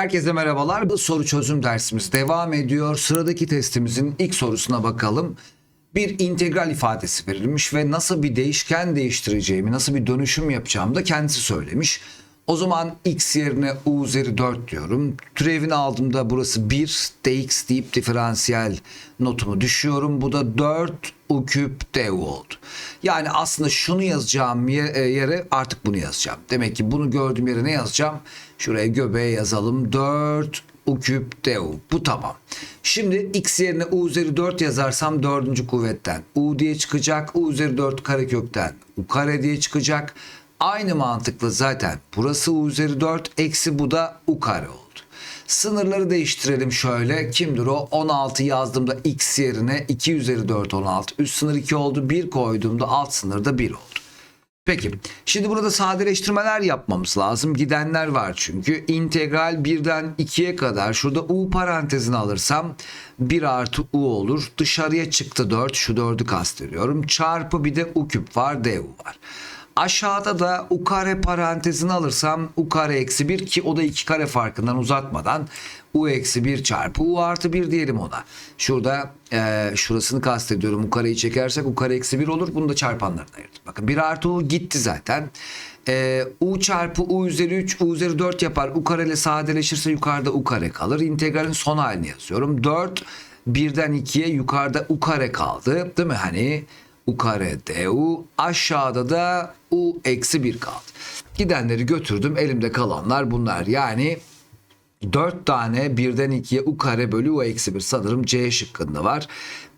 Herkese merhabalar. Bu soru çözüm dersimiz devam ediyor. Sıradaki testimizin ilk sorusuna bakalım. Bir integral ifadesi verilmiş ve nasıl bir değişken değiştireceğimi, nasıl bir dönüşüm yapacağımı da kendisi söylemiş. O zaman x yerine u üzeri 4 diyorum. Türevini aldığımda burası 1 dx deyip diferansiyel notumu düşüyorum. Bu da 4 u küp du oldu. Yani aslında şunu yazacağım e, yere artık bunu yazacağım. Demek ki bunu gördüğüm yere ne yazacağım? Şuraya göbeğe yazalım. 4 u küp du. Bu tamam. Şimdi x yerine u üzeri 4 yazarsam dördüncü kuvvetten u diye çıkacak. u üzeri 4 karekökten u kare diye çıkacak. Aynı mantıkla zaten burası u üzeri 4 eksi bu da u kare oldu. Sınırları değiştirelim şöyle. Kimdir o? 16 yazdığımda x yerine 2 üzeri 4 16. Üst sınır 2 oldu. 1 koyduğumda alt sınır da 1 oldu. Peki şimdi burada sadeleştirmeler yapmamız lazım. Gidenler var çünkü. İntegral 1'den 2'ye kadar şurada u parantezini alırsam 1 artı u olur. Dışarıya çıktı 4. Şu 4'ü kastediyorum. Çarpı bir de u küp var du var. Aşağıda da u kare parantezini alırsam u kare eksi 1 ki o da 2 kare farkından uzatmadan u eksi 1 çarpı u artı 1 diyelim ona. Şurada e, şurasını kastediyorum. U kareyi çekersek u kare eksi 1 olur. Bunu da çarpanlarına ayırdım. Bakın 1 artı u gitti zaten. E, u çarpı u üzeri 3 u üzeri 4 yapar. U kare ile sadeleşirse yukarıda u kare kalır. İntegralin son halini yazıyorum. 4 birden 2'ye yukarıda u kare kaldı. Değil mi? Hani u kare du aşağıda da u eksi 1 kaldı. Gidenleri götürdüm. Elimde kalanlar bunlar. Yani 4 tane birden 2'ye u kare bölü u eksi 1 sanırım C şıkkında var.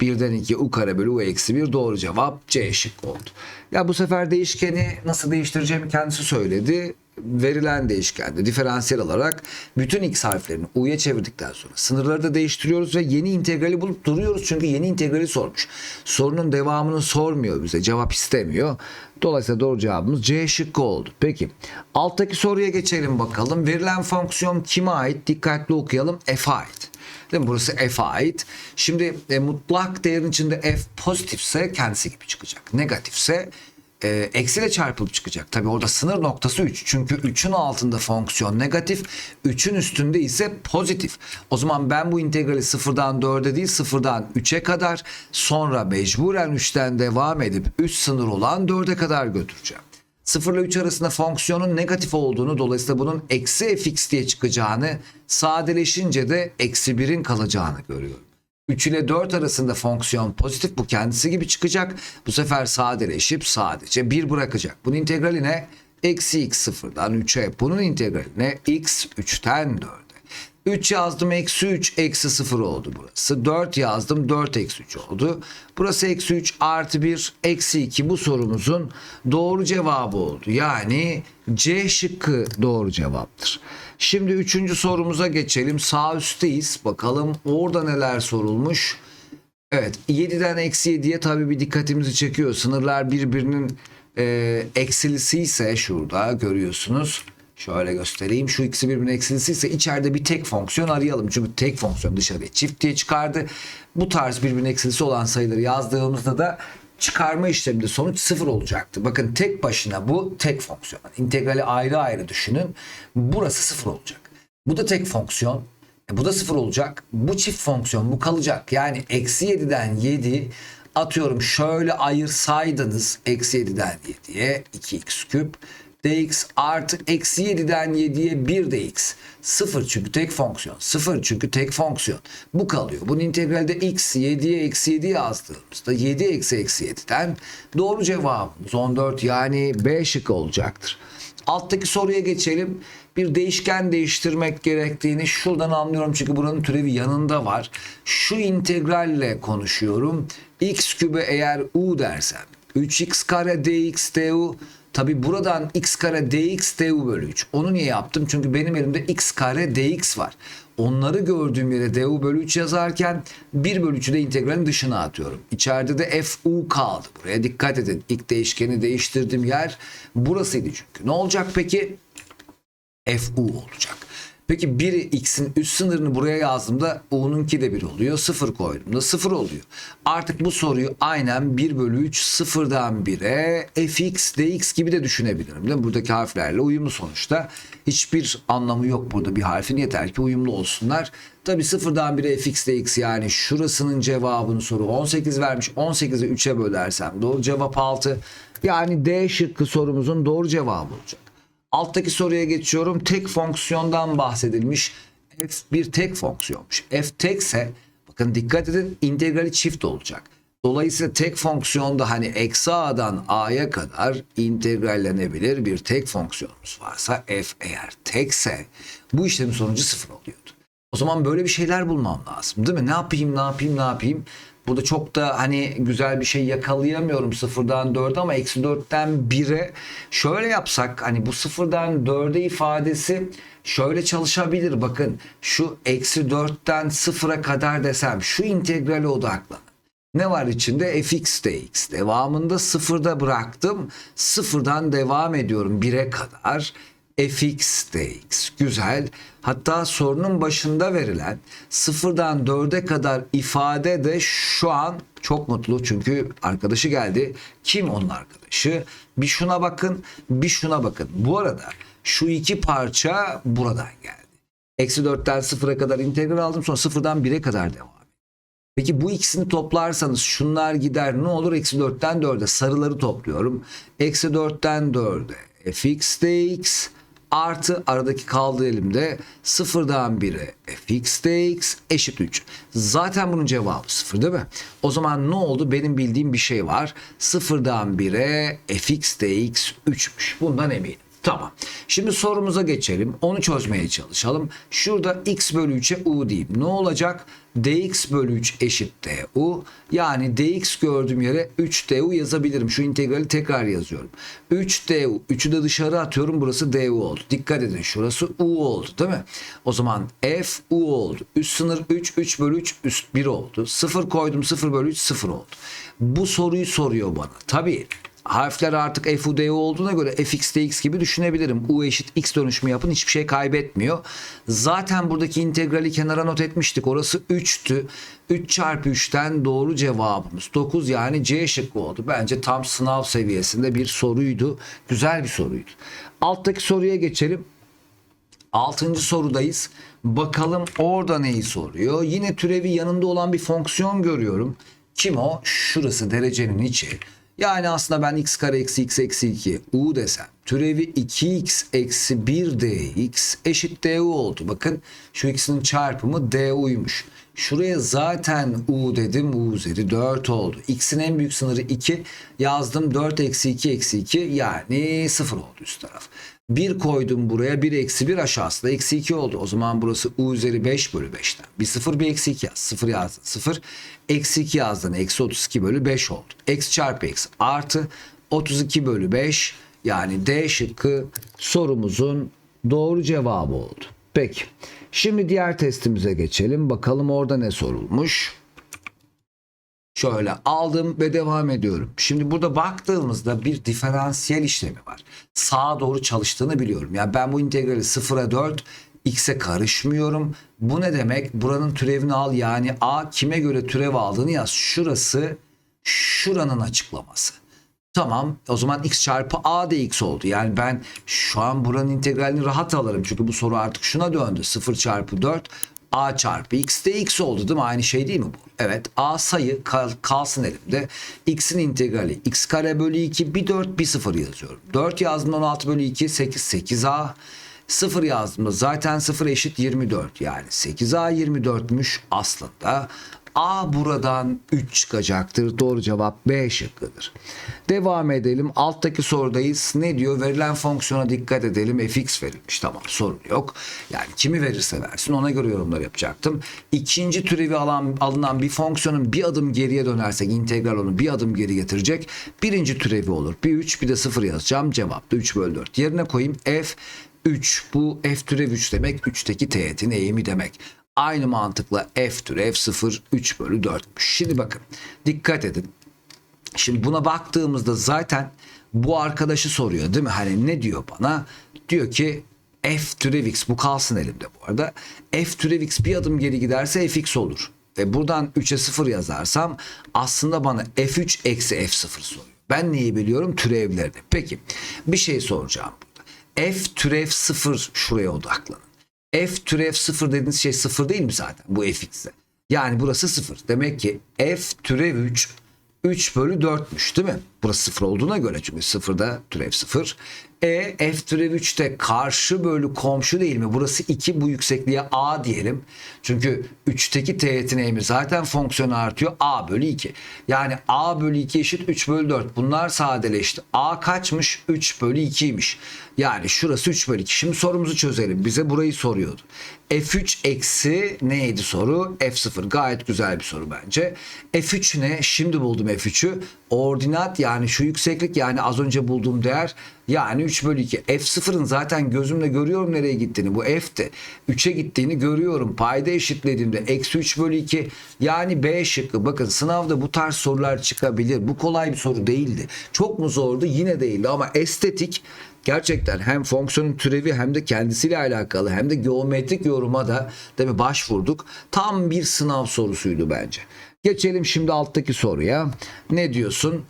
Birden 2'ye u kare bölü u eksi 1 doğru cevap C şıkkı oldu. Ya bu sefer değişkeni nasıl değiştireceğimi kendisi söyledi. Verilen değişkende diferansiyel olarak bütün x harflerini u'ya çevirdikten sonra sınırları da değiştiriyoruz ve yeni integrali bulup duruyoruz çünkü yeni integrali sormuş. Sorunun devamını sormuyor bize cevap istemiyor. Dolayısıyla doğru cevabımız C şıkkı oldu. Peki alttaki soruya geçelim bakalım. Verilen fonksiyon kime ait? Dikkatli okuyalım. F'e ait. Değil mi? Burası F'e ait. Şimdi e, mutlak değerin içinde F pozitifse kendisi gibi çıkacak. Negatifse e, eksiyle çarpılıp çıkacak. Tabi orada sınır noktası 3. Çünkü 3'ün altında fonksiyon negatif, 3'ün üstünde ise pozitif. O zaman ben bu integrali sıfırdan 4'e değil sıfırdan 3'e kadar sonra mecburen 3'ten devam edip üst sınır olan 4'e kadar götüreceğim. 0 ile 3 arasında fonksiyonun negatif olduğunu dolayısıyla bunun eksi fx diye çıkacağını sadeleşince de eksi 1'in kalacağını görüyorum. 3 ile 4 arasında fonksiyon pozitif bu kendisi gibi çıkacak. Bu sefer sadeleşip sadece 1 bırakacak. Bunun integrali ne? Eksi x sıfırdan 3'e. Bunun integrali ne? x 3'ten 4'e. 3 yazdım eksi 3 eksi 0 oldu burası. 4 yazdım 4 eksi 3 oldu. Burası eksi 3 artı 1 eksi 2 bu sorumuzun doğru cevabı oldu. Yani C şıkkı doğru cevaptır. Şimdi üçüncü sorumuza geçelim. Sağ üstteyiz. Bakalım orada neler sorulmuş. Evet 7'den eksi 7'ye tabii bir dikkatimizi çekiyor. Sınırlar birbirinin e, eksilisi ise şurada görüyorsunuz. Şöyle göstereyim. Şu ikisi birbirinin eksilisi ise içeride bir tek fonksiyon arayalım. Çünkü tek fonksiyon dışarıya çift diye çıkardı. Bu tarz birbirinin eksilisi olan sayıları yazdığımızda da çıkarma işleminde sonuç sıfır olacaktı. Bakın tek başına bu tek fonksiyon. İntegrali ayrı ayrı düşünün. Burası sıfır olacak. Bu da tek fonksiyon. E bu da sıfır olacak. Bu çift fonksiyon bu kalacak. Yani eksi 7'den 7 atıyorum şöyle ayırsaydınız eksi 7'den 7'ye 2x küp dx artı eksi 7'den 7'ye 1 dx. 0 çünkü tek fonksiyon. 0 çünkü tek fonksiyon. Bu kalıyor. Bunun integralde x 7'ye eksi 7 yazdığımızda 7 eksi eksi 7'den doğru cevabımız 14 yani B şıkkı olacaktır. Alttaki soruya geçelim. Bir değişken değiştirmek gerektiğini şuradan anlıyorum çünkü buranın türevi yanında var. Şu integralle konuşuyorum. x kübe eğer u dersem 3x kare dx du Tabi buradan x kare dx du bölü 3. Onu niye yaptım? Çünkü benim elimde x kare dx var. Onları gördüğüm yere du bölü 3 yazarken 1 bölü 3'ü de integralin dışına atıyorum. İçeride de fu kaldı. Buraya dikkat edin. İlk değişkeni değiştirdiğim yer burasıydı çünkü. Ne olacak peki? fu olacak. Peki 1'i x'in üst sınırını buraya yazdığımda u'nunki de 1 oluyor. 0 koyduğumda 0 oluyor. Artık bu soruyu aynen 1 bölü 3 sıfırdan 1'e fx dx gibi de düşünebilirim. Değil mi? Buradaki harflerle uyumlu sonuçta. Hiçbir anlamı yok burada bir harfin yeter ki uyumlu olsunlar. Tabi sıfırdan 1'e fx dx yani şurasının cevabını soru 18 vermiş. 18'i 3'e bölersem doğru cevap 6. Yani D şıkkı sorumuzun doğru cevabı olacak. Alttaki soruya geçiyorum. Tek fonksiyondan bahsedilmiş. F bir tek fonksiyonmuş. F tekse bakın dikkat edin integrali çift olacak. Dolayısıyla tek fonksiyonda hani eksi a'dan a'ya kadar integrallenebilir bir tek fonksiyonumuz varsa f eğer tekse bu işlemin sonucu sıfır oluyordu. O zaman böyle bir şeyler bulmam lazım değil mi? Ne yapayım ne yapayım ne yapayım? Burada çok da hani güzel bir şey yakalayamıyorum sıfırdan 4'e ama eksi 4'ten 1'e şöyle yapsak hani bu sıfırdan 4'e ifadesi şöyle çalışabilir. Bakın şu eksi 4'ten sıfıra kadar desem şu integrale odaklanın. Ne var içinde? fx dx. Devamında sıfırda bıraktım. Sıfırdan devam ediyorum 1'e kadar fx dx. Güzel. Hatta sorunun başında verilen sıfırdan 4'e kadar ifade de şu an çok mutlu çünkü arkadaşı geldi. Kim onun arkadaşı? Bir şuna bakın, bir şuna bakın. Bu arada şu iki parça buradan geldi. Eksi 4'ten sıfıra kadar integral aldım sonra sıfırdan 1'e kadar devam. Peki bu ikisini toplarsanız şunlar gider ne olur? Eksi 4'ten 4'e sarıları topluyorum. Eksi 4'ten 4'e fx dx artı aradaki kaldığı elimde sıfırdan 1'e fx dx eşit 3. Zaten bunun cevabı sıfır değil mi? O zaman ne oldu? Benim bildiğim bir şey var. Sıfırdan 1'e fx dx 3'müş. Bundan eminim. Tamam. Şimdi sorumuza geçelim. Onu çözmeye çalışalım. Şurada x bölü 3'e u diyeyim. Ne olacak? Dx bölü 3 eşit du. Yani dx gördüğüm yere 3 du yazabilirim. Şu integrali tekrar yazıyorum. 3 du. 3'ü de dışarı atıyorum. Burası du oldu. Dikkat edin. Şurası u oldu değil mi? O zaman f u oldu. Üst sınır 3. 3 bölü 3 üst 1 oldu. 0 koydum. 0 bölü 3 0 oldu. Bu soruyu soruyor bana. Tabii harfler artık f u d u olduğuna göre fx dx gibi düşünebilirim. u eşit x dönüşümü yapın hiçbir şey kaybetmiyor. Zaten buradaki integrali kenara not etmiştik. Orası 3'tü. 3 çarpı 3'ten doğru cevabımız 9 yani C şıkkı oldu. Bence tam sınav seviyesinde bir soruydu. Güzel bir soruydu. Alttaki soruya geçelim. Altıncı sorudayız. Bakalım orada neyi soruyor. Yine türevi yanında olan bir fonksiyon görüyorum. Kim o? Şurası derecenin içi. Yani aslında ben x kare eksi x eksi 2 u desem türevi 2x eksi 1 dx eşit du oldu. Bakın şu ikisinin çarpımı du'ymuş. Şuraya zaten u dedim u üzeri 4 oldu. X'in en büyük sınırı 2 yazdım 4 eksi 2 eksi 2 yani 0 oldu üst taraf. 1 koydum buraya 1 eksi 1 aşağısı da eksi 2 oldu. O zaman burası u üzeri 5 bölü 5'ten. Bir 0 bir eksi 2 yaz. 0 yazdın 0. Eksi 2 yazdın. Eksi 32 bölü 5 oldu. Eksi çarpı eksi artı 32 bölü 5 yani D şıkkı sorumuzun doğru cevabı oldu. Peki. Şimdi diğer testimize geçelim. Bakalım orada ne sorulmuş. Şöyle aldım ve devam ediyorum. Şimdi burada baktığımızda bir diferansiyel işlemi var. Sağa doğru çalıştığını biliyorum. Yani ben bu integrali 0'a 4 x'e karışmıyorum. Bu ne demek? Buranın türevini al yani a kime göre türev aldığını yaz. Şurası şuranın açıklaması. Tamam o zaman x çarpı a dx oldu. Yani ben şu an buranın integralini rahat alırım. Çünkü bu soru artık şuna döndü. 0 çarpı 4 a çarpı x dx oldu değil mi? Aynı şey değil mi bu? Evet a sayı kal, kalsın elimde. x'in integrali x kare bölü 2 bir 4 bir 0 yazıyorum. 4 yazdım 16 bölü 2 8 8a. 0 yazdığımda zaten 0 eşit 24 yani 8a 24'müş aslında. A buradan 3 çıkacaktır. Doğru cevap B şıkkıdır. Devam edelim. Alttaki sorudayız. Ne diyor? Verilen fonksiyona dikkat edelim. fx verilmiş. Tamam sorun yok. Yani kimi verirse versin ona göre yorumlar yapacaktım. İkinci türevi alan, alınan bir fonksiyonun bir adım geriye dönersek integral onu bir adım geri getirecek. Birinci türevi olur. Bir 3 bir de 0 yazacağım. Cevap da 3 bölü 4. Yerine koyayım f 3 bu f türev 3 demek 3'teki teğetin eğimi demek. Aynı mantıkla f türev 0 3 bölü 4'müş. Şimdi bakın dikkat edin. Şimdi buna baktığımızda zaten bu arkadaşı soruyor değil mi? Hani ne diyor bana? Diyor ki f türev x bu kalsın elimde bu arada. f türev x bir adım geri giderse fx olur. E buradan 3'e 0 yazarsam aslında bana f3 eksi f0 soruyor. Ben neyi biliyorum? Türevlerini. Peki bir şey soracağım burada. f türev 0 şuraya odaklanın. F türev 0 dediğiniz şey 0 değil mi zaten bu fx'e? Yani burası 0. Demek ki f türev 3 3 bölü 4'müş değil mi? Burası 0 olduğuna göre çünkü 0'da türev 0. E f türev 3 de karşı bölü komşu değil mi? Burası 2 bu yüksekliğe a diyelim. Çünkü 3'teki teğetin eğimi zaten fonksiyonu artıyor. a bölü 2. Yani a bölü 2 eşit 3 bölü 4. Bunlar sadeleşti. a kaçmış? 3 bölü 2'ymiş. Yani şurası 3 bölü 2. Şimdi sorumuzu çözelim. Bize burayı soruyordu. f3 eksi neydi soru? f0 gayet güzel bir soru bence. f3 ne? Şimdi buldum f3'ü. Ordinat yani şu yükseklik yani az önce bulduğum değer yani 3 bölü 2. F0'ın zaten gözümle görüyorum nereye gittiğini. Bu F'te 3'e gittiğini görüyorum. Payda eşitlediğimde eksi 3 bölü 2 yani B şıkkı. Bakın sınavda bu tarz sorular çıkabilir. Bu kolay bir soru değildi. Çok mu zordu? Yine değildi ama estetik gerçekten hem fonksiyonun türevi hem de kendisiyle alakalı hem de geometrik yoruma da mi başvurduk. Tam bir sınav sorusuydu bence. Geçelim şimdi alttaki soruya. Ne diyorsun?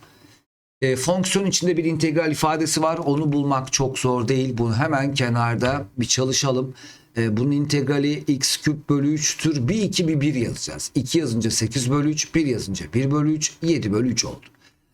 E, fonksiyon içinde bir integral ifadesi var. Onu bulmak çok zor değil. Bunu hemen kenarda bir çalışalım. E, bunun integrali x küp bölü 3'tür. Bir 2 bir 1 yazacağız. 2 yazınca 8 bölü 3, 1 yazınca 1 bölü 3, 7 bölü 3 oldu.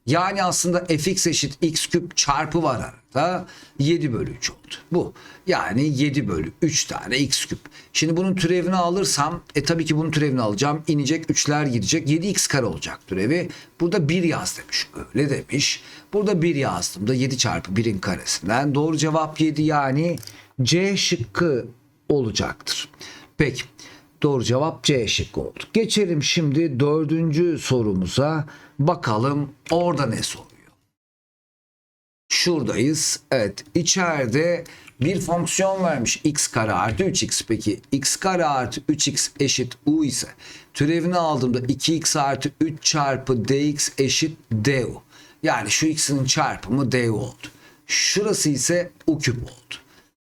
Yani aslında fx eşit x küp çarpı var arada 7 bölü 3 oldu. Bu yani 7 bölü 3 tane x küp. Şimdi bunun türevini alırsam e tabii ki bunun türevini alacağım. İnecek 3'ler gidecek 7x kare olacak türevi. Burada 1 yaz demiş. Öyle demiş. Burada 1 yazdım da 7 çarpı 1'in karesinden. Doğru cevap 7 yani C şıkkı olacaktır. Peki. Doğru cevap C şıkkı oldu. Geçelim şimdi dördüncü sorumuza. Bakalım orada ne soruyor. Şuradayız. Evet içeride bir fonksiyon vermiş x kare artı 3x. Peki x kare artı 3x eşit u ise türevini aldığımda 2x artı 3 çarpı dx eşit du. Yani şu x'in çarpımı du oldu. Şurası ise u küp oldu.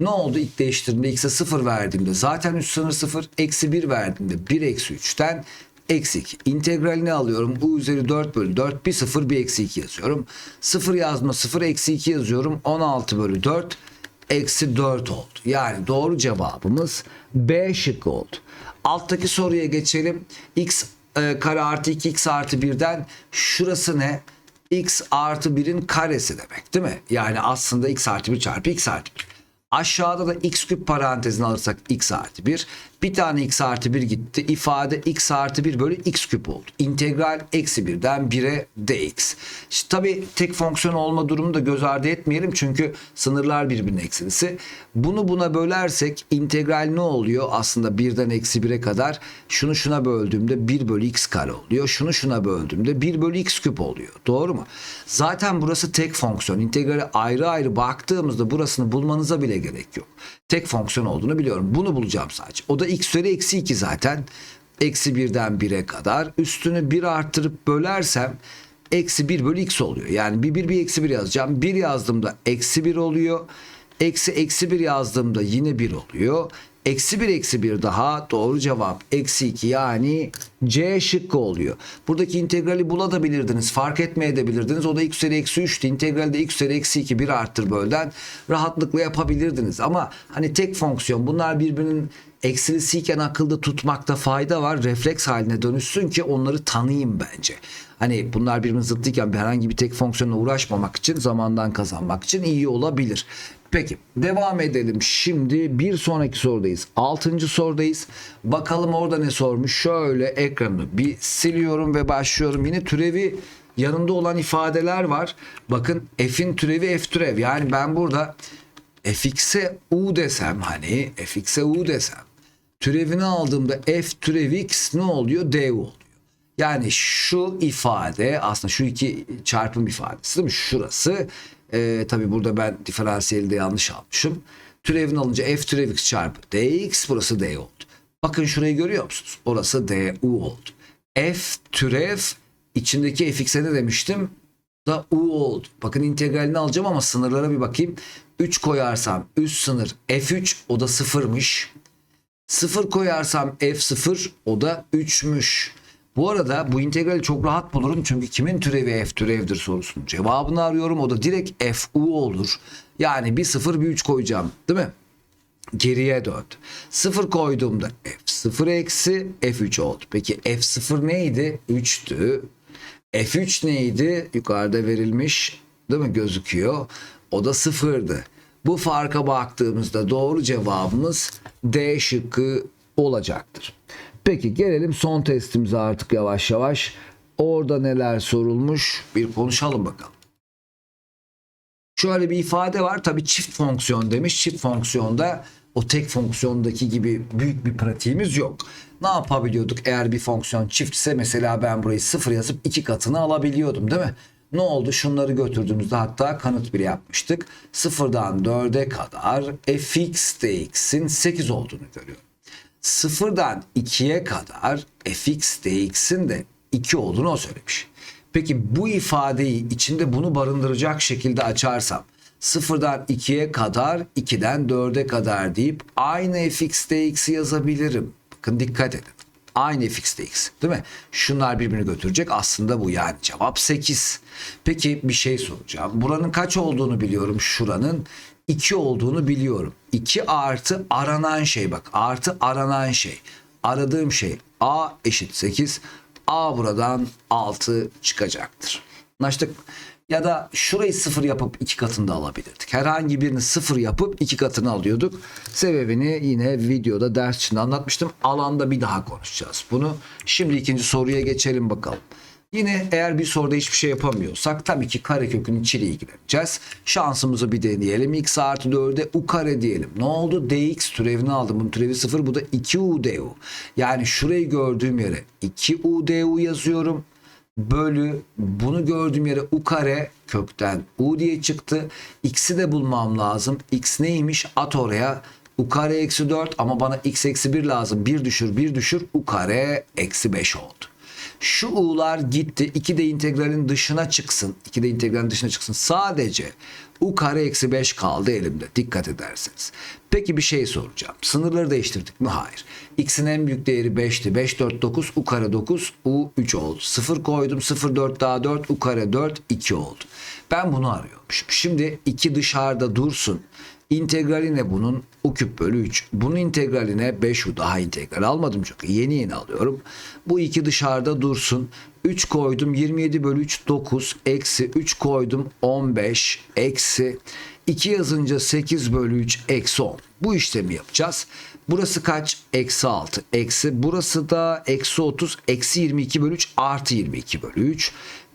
Ne oldu ilk değiştirdiğimde x'e 0 verdiğimde zaten üst sınır 0 eksi 1 verdiğimde 1 eksi 3'ten eksi 2. İntegralini alıyorum. U üzeri 4 bölü 4 bir 0 bir eksi 2 yazıyorum. 0 yazma 0 eksi 2 yazıyorum. 16 bölü 4 eksi 4 oldu. Yani doğru cevabımız B şıkkı oldu. Alttaki soruya geçelim. x e, kare artı 2 x artı 1'den şurası ne? x artı 1'in karesi demek değil mi? Yani aslında x artı 1 çarpı x artı 1. Aşağıda da x küp parantezini alırsak x artı 1. Bir tane x artı 1 gitti. İfade x artı 1 bölü x küp oldu. İntegral eksi 1'den 1'e dx. İşte tabii tek fonksiyon olma durumunu da göz ardı etmeyelim. Çünkü sınırlar birbirine eksilisi. Bunu buna bölersek integral ne oluyor? Aslında 1'den eksi 1'e kadar şunu şuna böldüğümde 1 bölü x kare oluyor. Şunu şuna böldüğümde 1 bölü x küp oluyor. Doğru mu? Zaten burası tek fonksiyon. İntegrale ayrı ayrı baktığımızda burasını bulmanıza bile gerek yok. Tek fonksiyon olduğunu biliyorum. Bunu bulacağım sadece. O da x üzeri eksi 2 zaten. Eksi 1'den 1'e kadar. Üstünü 1 arttırıp bölersem eksi 1 bölü x oluyor. Yani bir 1 bir eksi 1 yazacağım. 1 yazdığımda eksi 1 oluyor. Eksi eksi 1 yazdığımda yine 1 oluyor. Eksi 1 eksi 1 daha doğru cevap eksi 2 yani C şıkkı oluyor. Buradaki integrali bulabilirdiniz. Fark etmeyebilirdiniz. O da x üzeri eksi 3'tü. İntegralde x üzeri eksi 2 1 arttır bölden rahatlıkla yapabilirdiniz. Ama hani tek fonksiyon bunlar birbirinin eksilisiyken akılda tutmakta fayda var. Refleks haline dönüşsün ki onları tanıyayım bence. Hani bunlar birbirinin zıttıyken herhangi bir tek fonksiyonla uğraşmamak için zamandan kazanmak için iyi olabilir. Peki devam edelim. Şimdi bir sonraki sorudayız. Altıncı sorudayız. Bakalım orada ne sormuş. Şöyle ekranı bir siliyorum ve başlıyorum. Yine türevi yanında olan ifadeler var. Bakın f'in türevi f türev. Yani ben burada fx'e u desem hani fx'e u desem türevini aldığımda f türev x ne oluyor? d oluyor. Yani şu ifade aslında şu iki çarpım ifadesi değil mi? Şurası e, tabi burada ben diferansiyeli de yanlış almışım. Türevini alınca f türev x çarpı dx burası d oldu. Bakın şurayı görüyor musunuz? Orası du oldu. f türev içindeki fx'e ne demiştim? Da u oldu. Bakın integralini alacağım ama sınırlara bir bakayım. 3 koyarsam üst sınır F3 o da sıfırmış. 0 koyarsam F0 o da 3'müş. Bu arada bu integrali çok rahat bulurum çünkü kimin türevi f türevdir sorusunun cevabını arıyorum. O da direkt fu olur. Yani bir 0 bir 3 koyacağım değil mi? Geriye dön. 0 koyduğumda f0 eksi f3 oldu. Peki f0 neydi? 3'tü. F3 neydi? Yukarıda verilmiş değil mi gözüküyor. O da sıfırdı. Bu farka baktığımızda doğru cevabımız D şıkkı olacaktır. Peki gelelim son testimize artık yavaş yavaş. Orada neler sorulmuş bir konuşalım bakalım. Şöyle bir ifade var. Tabii çift fonksiyon demiş. Çift fonksiyonda o tek fonksiyondaki gibi büyük bir pratiğimiz yok. Ne yapabiliyorduk eğer bir fonksiyon çiftse mesela ben burayı sıfır yazıp iki katını alabiliyordum değil mi? Ne oldu? Şunları götürdüğümüzde hatta kanıt bile yapmıştık. Sıfırdan 4'e kadar fx dx'in 8 olduğunu görüyorum. Sıfırdan 2'ye kadar fx dx'in de 2 olduğunu o söylemiş. Peki bu ifadeyi içinde bunu barındıracak şekilde açarsam sıfırdan 2'ye kadar 2'den 4'e kadar deyip aynı fx dx'i yazabilirim. Bakın dikkat edin. Aynı fx dx değil mi? Şunlar birbirini götürecek. Aslında bu yani cevap 8. Peki bir şey soracağım. Buranın kaç olduğunu biliyorum. Şuranın 2 olduğunu biliyorum. 2 artı aranan şey bak. Artı aranan şey. Aradığım şey a eşit 8. A buradan 6 çıkacaktır. Anlaştık. Ya da şurayı sıfır yapıp iki katını da alabilirdik. Herhangi birini sıfır yapıp iki katını alıyorduk. Sebebini yine videoda ders içinde anlatmıştım. Alanda bir daha konuşacağız bunu. Şimdi ikinci soruya geçelim bakalım. Yine eğer bir soruda hiçbir şey yapamıyorsak tabii ki karekökün içiyle ilgileneceğiz. Şansımızı bir deneyelim. x artı 4'e u kare diyelim. Ne oldu? dx türevini aldım. Bunun türevi 0. Bu da 2u du. Yani şurayı gördüğüm yere 2u du yazıyorum. Bölü bunu gördüğüm yere u kare kökten u diye çıktı. X'i de bulmam lazım. X neymiş? At oraya. U kare eksi 4 ama bana x eksi 1 lazım. 1 düşür 1 düşür u kare eksi 5 oldu. Şu u'lar gitti. 2 de integralin dışına çıksın. 2 de integralin dışına çıksın. Sadece u kare eksi 5 kaldı elimde. Dikkat ederseniz. Peki bir şey soracağım. Sınırları değiştirdik mi? Hayır. X'in en büyük değeri 5'ti. 5, 4, 9. U kare 9. U 3 oldu. 0 koydum. 0, 4 daha 4. U kare 4. 2 oldu. Ben bunu arıyormuşum. Şimdi 2 dışarıda dursun. İntegrali ne bunun? U küp bölü 3. Bunun integraline 5U daha integral almadım çünkü yeni yeni alıyorum. Bu iki dışarıda dursun. 3 koydum 27 bölü 3 9 eksi 3 koydum 15 eksi 2 yazınca 8 bölü 3 eksi 10. Bu işlemi yapacağız. Burası kaç? Eksi 6. Eksi burası da eksi 30 eksi 22 bölü 3 artı 22 bölü 3.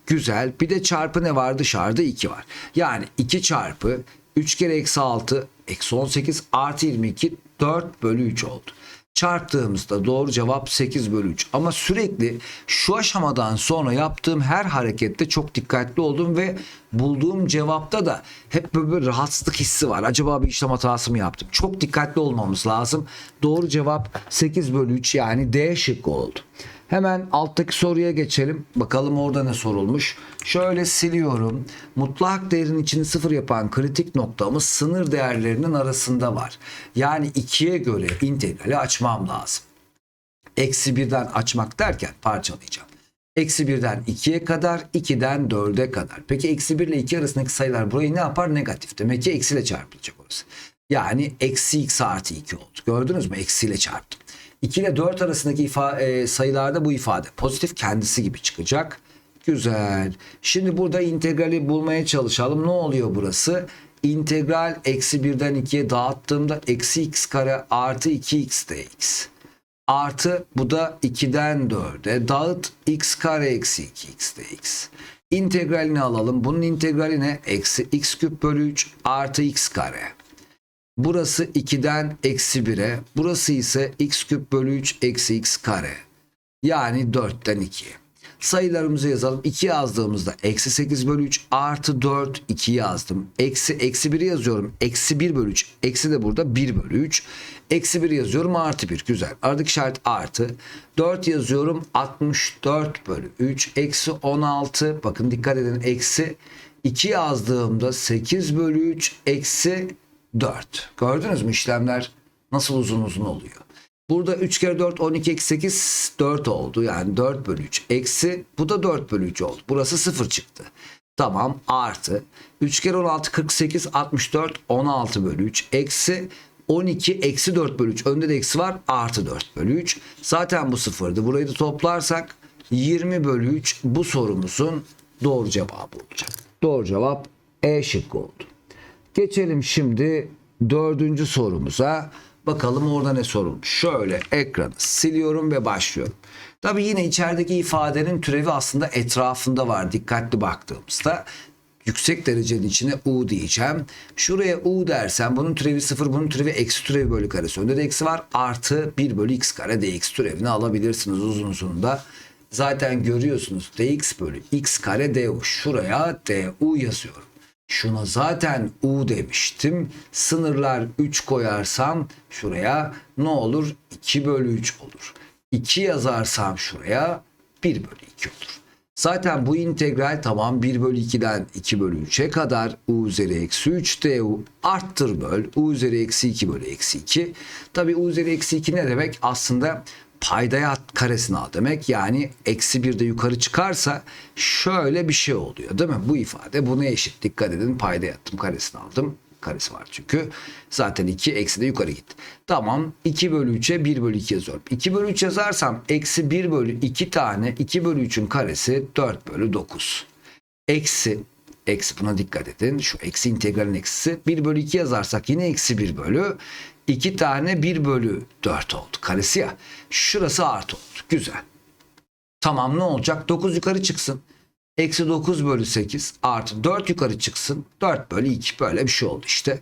Güzel. Bir de çarpı ne var? Dışarıda 2 var. Yani 2 çarpı 3 kere eksi 6 eksi 18 artı 22 4 bölü 3 oldu. Çarptığımızda doğru cevap 8 bölü 3. Ama sürekli şu aşamadan sonra yaptığım her harekette çok dikkatli oldum ve bulduğum cevapta da hep böyle bir rahatsızlık hissi var. Acaba bir işlem hatası mı yaptım? Çok dikkatli olmamız lazım. Doğru cevap 8 bölü 3 yani D şıkkı oldu. Hemen alttaki soruya geçelim. Bakalım orada ne sorulmuş. Şöyle siliyorum. Mutlak değerin içini sıfır yapan kritik noktamız sınır değerlerinin arasında var. Yani ikiye göre integrali açmam lazım. Eksi birden açmak derken parçalayacağım. Eksi birden 2'ye kadar, 2'den 4'e kadar. Peki eksi 1 ile 2 arasındaki sayılar burayı ne yapar? Negatif. Demek ki eksiyle çarpılacak orası. Yani eksi x artı 2 oldu. Gördünüz mü? Eksiyle çarptım. 2 ile 4 arasındaki ifa, e, sayılarda bu ifade pozitif kendisi gibi çıkacak. Güzel. Şimdi burada integrali bulmaya çalışalım. Ne oluyor burası? İntegral eksi 1'den 2'ye dağıttığımda eksi x kare artı 2x dx. Artı bu da 2'den 4'e dağıt x kare eksi 2x dx. İntegralini alalım. Bunun integrali ne? Eksi x küp bölü 3 artı x kare. Burası 2'den eksi 1'e. Burası ise x küp bölü 3 eksi x kare. Yani 4'ten 2'ye. Sayılarımızı yazalım. 2 yazdığımızda eksi 8 bölü 3 artı 4 2 yazdım. Eksi eksi 1'i yazıyorum. Eksi 1 bölü 3. Eksi de burada 1 bölü 3. Eksi 1 yazıyorum artı 1. Güzel. Aradaki işaret artı. 4 yazıyorum 64 bölü 3. Eksi 16. Bakın dikkat edin. Eksi 2 yazdığımda 8 bölü 3 eksi 4. Gördünüz mü işlemler nasıl uzun uzun oluyor. Burada 3 kere 4 12 eksi 8 4 oldu. Yani 4 bölü 3 eksi bu da 4 bölü 3 oldu. Burası 0 çıktı. Tamam artı 3 kere 16 48 64 16 bölü 3 eksi 12 eksi 4 bölü 3 önde de eksi var artı 4 bölü 3 zaten bu sıfırdı burayı da toplarsak 20 bölü 3 bu sorumuzun doğru cevabı olacak. Doğru cevap E şıkkı oldu. Geçelim şimdi dördüncü sorumuza. Bakalım orada ne sorulmuş. Şöyle ekranı siliyorum ve başlıyorum. Tabii yine içerideki ifadenin türevi aslında etrafında var dikkatli baktığımızda. Yüksek derecenin içine u diyeceğim. Şuraya u dersem bunun türevi 0 bunun türevi eksi türevi bölü karesi. Önde de eksi var artı 1 bölü x kare dx türevini alabilirsiniz uzun uzun da. Zaten görüyorsunuz dx bölü x kare du. Şuraya du yazıyorum. Şuna zaten U demiştim. Sınırlar 3 koyarsam şuraya ne olur? 2 bölü 3 olur. 2 yazarsam şuraya 1 bölü 2 olur. Zaten bu integral tamam 1 bölü 2'den 2 bölü 3'e kadar u üzeri eksi 3 du arttır böl u üzeri eksi 2 bölü eksi 2. Tabi u üzeri eksi 2 ne demek? Aslında paydaya karesini al demek. Yani eksi 1 de yukarı çıkarsa şöyle bir şey oluyor değil mi? Bu ifade buna eşit. Dikkat edin paydaya attım karesini aldım. Karesi var çünkü. Zaten 2 eksi de yukarı gitti. Tamam 2 bölü 3'e 1 bölü 2 yazıyorum. 2 bölü 3 yazarsam eksi 1 bölü 2 tane 2 bölü 3'ün karesi 4 bölü 9. Eksi eksi buna dikkat edin. Şu eksi integralin eksisi 1 bölü 2 yazarsak yine eksi 1 bölü 2 tane 1 bölü 4 oldu. Karesi ya. Şurası artı oldu. Güzel. Tamam ne olacak? 9 yukarı çıksın. Eksi 9 bölü 8 artı 4 yukarı çıksın. 4 bölü 2 böyle bir şey oldu işte.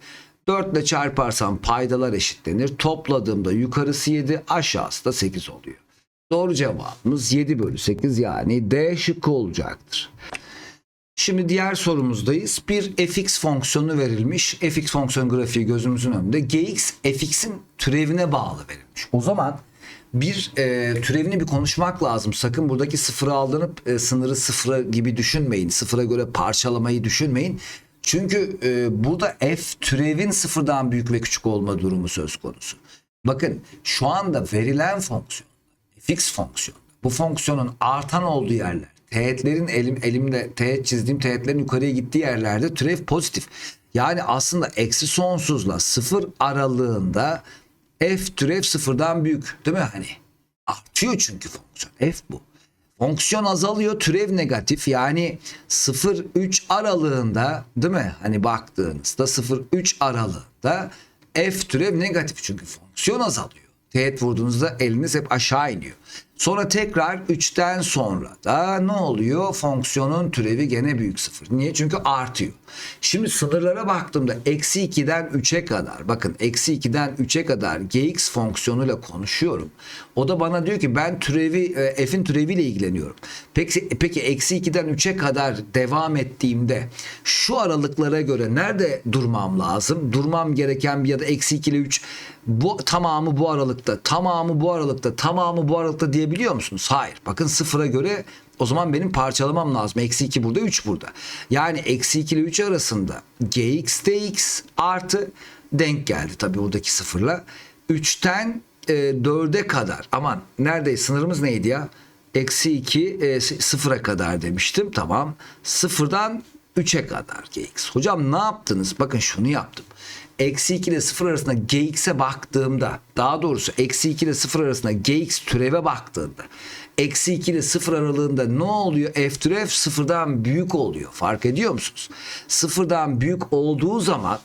4 ile çarparsam paydalar eşitlenir. Topladığımda yukarısı 7 aşağısı da 8 oluyor. Doğru cevabımız 7 bölü 8 yani D şıkkı olacaktır. Şimdi diğer sorumuzdayız. Bir fx fonksiyonu verilmiş. fx fonksiyon grafiği gözümüzün önünde. gx fx'in türevine bağlı verilmiş. O zaman bir e, türevini bir konuşmak lazım. Sakın buradaki sıfırı aldırıp e, sınırı sıfıra gibi düşünmeyin. Sıfıra göre parçalamayı düşünmeyin. Çünkü e, burada f türevin sıfırdan büyük ve küçük olma durumu söz konusu. Bakın şu anda verilen fonksiyon fx fonksiyon bu fonksiyonun artan olduğu yerler teğetlerin elim, elimde teğet çizdiğim teğetlerin yukarıya gittiği yerlerde türev pozitif. Yani aslında eksi sonsuzla sıfır aralığında f türev sıfırdan büyük değil mi hani? Artıyor çünkü fonksiyon f bu. Fonksiyon azalıyor türev negatif yani 0-3 aralığında değil mi? Hani baktığınızda 0-3 aralığında f türev negatif çünkü fonksiyon azalıyor. Teğet vurduğunuzda eliniz hep aşağı iniyor. Sonra tekrar 3'ten sonra da ne oluyor? Fonksiyonun türevi gene büyük sıfır. Niye? Çünkü artıyor. Şimdi sınırlara baktığımda eksi 2'den 3'e kadar bakın eksi 2'den 3'e kadar gx fonksiyonuyla konuşuyorum. O da bana diyor ki ben türevi e, f'in türeviyle ilgileniyorum. Peki, peki eksi 2'den 3'e kadar devam ettiğimde şu aralıklara göre nerede durmam lazım? Durmam gereken bir ya da eksi 2 ile 3 bu tamamı bu aralıkta, tamamı bu aralıkta, tamamı bu aralıkta diyebiliyor musunuz? Hayır. Bakın sıfıra göre o zaman benim parçalamam lazım. Eksi 2 burada 3 burada. Yani eksi 2 ile 3 arasında gx dx artı denk geldi tabii buradaki sıfırla. 3'ten e, 4'e kadar aman neredeyse sınırımız neydi ya? Eksi 2 e, sıfıra kadar demiştim. Tamam. Sıfırdan 3'e kadar gx. Hocam ne yaptınız? Bakın şunu yaptım eksi 2 ile 0 arasında gx'e baktığımda daha doğrusu eksi 2 ile 0 arasında gx türeve baktığımda eksi 2 ile 0 aralığında ne oluyor? F türev sıfırdan büyük oluyor. Fark ediyor musunuz? Sıfırdan büyük olduğu zaman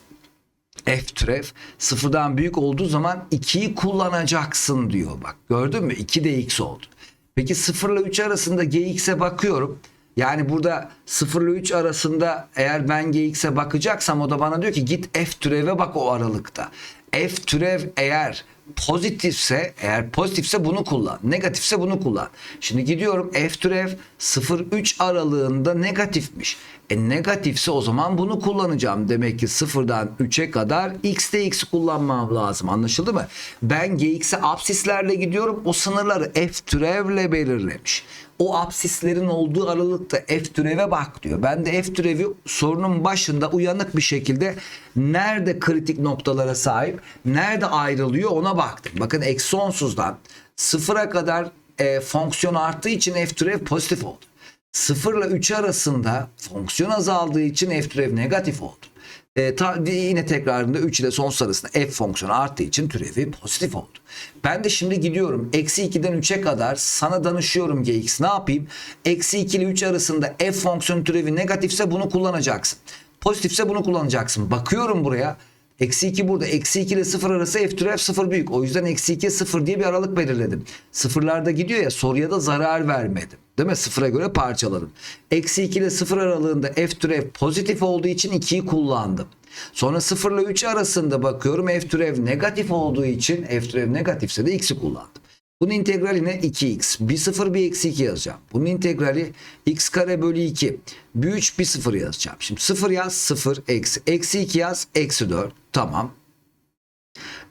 F türev sıfırdan büyük olduğu zaman 2'yi kullanacaksın diyor bak. Gördün mü? 2 de x oldu. Peki 0 ile 3 arasında gx'e bakıyorum. Yani burada 0 ile 3 arasında eğer ben gx'e bakacaksam o da bana diyor ki git f türeve bak o aralıkta. F türev eğer pozitifse eğer pozitifse bunu kullan. Negatifse bunu kullan. Şimdi gidiyorum f türev 0-3 aralığında negatifmiş. E negatifse o zaman bunu kullanacağım. Demek ki 0'dan 3'e kadar x de x kullanmam lazım. Anlaşıldı mı? Ben gx'e absislerle gidiyorum. O sınırları f türevle belirlemiş. O absislerin olduğu aralıkta f türeve bak diyor. Ben de f türevi sorunun başında uyanık bir şekilde nerede kritik noktalara sahip, nerede ayrılıyor ona baktım. Bakın eksi sonsuzdan sıfıra kadar e, fonksiyon arttığı için f türev pozitif oldu. 0 ile 3 arasında fonksiyon azaldığı için f türev negatif oldu. E, ta, yine tekrarında 3 ile sonsuz arasında f fonksiyonu arttığı için türevi pozitif oldu. Ben de şimdi gidiyorum eksi 2'den 3'e kadar sana danışıyorum gx ne yapayım? Eksi 2 ile 3 arasında f fonksiyonu türevi negatifse bunu kullanacaksın. Pozitifse bunu kullanacaksın. Bakıyorum buraya Eksi 2 burada. Eksi 2 ile 0 arası f türev 0 büyük. O yüzden eksi 2'ye 0 diye bir aralık belirledim. Sıfırlarda gidiyor ya soruya da zarar vermedim. Değil mi? Sıfıra göre parçaladım. Eksi 2 ile 0 aralığında f türev pozitif olduğu için 2'yi kullandım. Sonra 0 ile 3 arasında bakıyorum f türev negatif olduğu için f türev negatifse de x'i kullandım. Bunun integrali ne? 2x. Bir 0 bir eksi 2 yazacağım. Bunun integrali x kare bölü 2. Bir 3 bir 0 yazacağım. Şimdi 0 yaz 0 eksi. Eksi 2 yaz eksi 4. Tamam.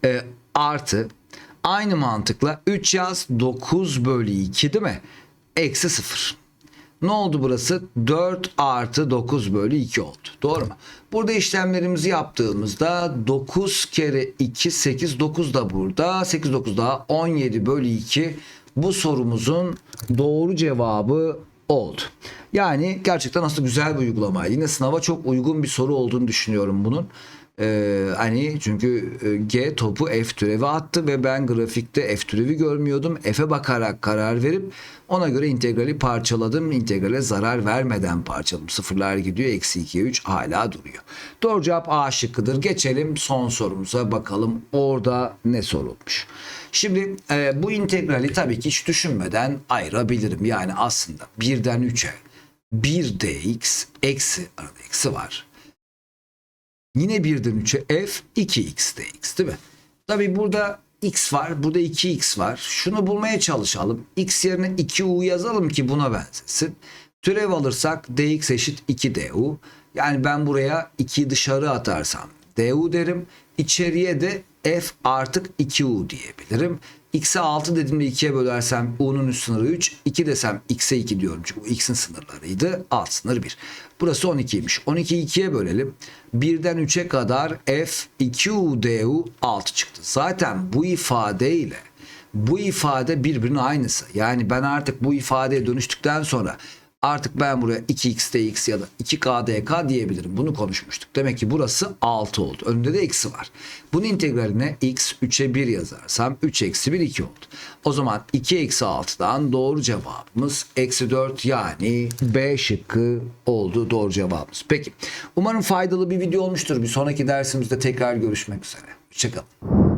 Ee, artı. Aynı mantıkla 3 yaz 9 bölü 2 değil mi? Eksi 0. Ne oldu burası? 4 artı 9 bölü 2 oldu. Doğru mu? Burada işlemlerimizi yaptığımızda 9 kere 2 8 9 da burada. 8 9 daha 17 bölü 2 bu sorumuzun doğru cevabı oldu. Yani gerçekten aslında güzel bir uygulamaydı. Yine sınava çok uygun bir soru olduğunu düşünüyorum bunun. Ee, hani çünkü e, G topu F türevi attı ve ben grafikte F türevi görmüyordum. F'e bakarak karar verip ona göre integrali parçaladım. İntegrale zarar vermeden parçaladım. Sıfırlar gidiyor. Eksi 2'ye 3 hala duruyor. Doğru cevap A şıkkıdır. Geçelim son sorumuza bakalım orada ne sorulmuş. Şimdi e, bu integrali tabii ki hiç düşünmeden ayırabilirim. Yani aslında 1'den 3'e 1 dx eksi arada eksi var. Yine 1'den 3'e f 2x dx değil mi? Tabi burada x var. Burada 2x var. Şunu bulmaya çalışalım. x yerine 2u yazalım ki buna benzesin. Türev alırsak dx eşit 2du. Yani ben buraya 2'yi dışarı atarsam du derim. İçeriye de f artık 2u diyebilirim. X'e 6 dediğimde 2'ye bölersem u'nun üst sınırı 3. 2 desem x'e 2 diyorum çünkü bu x'in sınırlarıydı. Alt sınır 1. Burası 12'ymiş. 12'yi 2'ye bölelim. 1'den 3'e kadar f 2u du 6 çıktı. Zaten bu ifadeyle bu ifade birbirinin aynısı. Yani ben artık bu ifadeye dönüştükten sonra artık ben buraya 2x dx ya da 2k dk diyebilirim. Bunu konuşmuştuk. Demek ki burası 6 oldu. Önünde de eksi var. Bunun integraline x 3'e 1 yazarsam 3 eksi 1 2 oldu. O zaman 2 eksi 6'dan doğru cevabımız eksi 4 yani B şıkkı oldu doğru cevabımız. Peki umarım faydalı bir video olmuştur. Bir sonraki dersimizde tekrar görüşmek üzere. Hoşçakalın.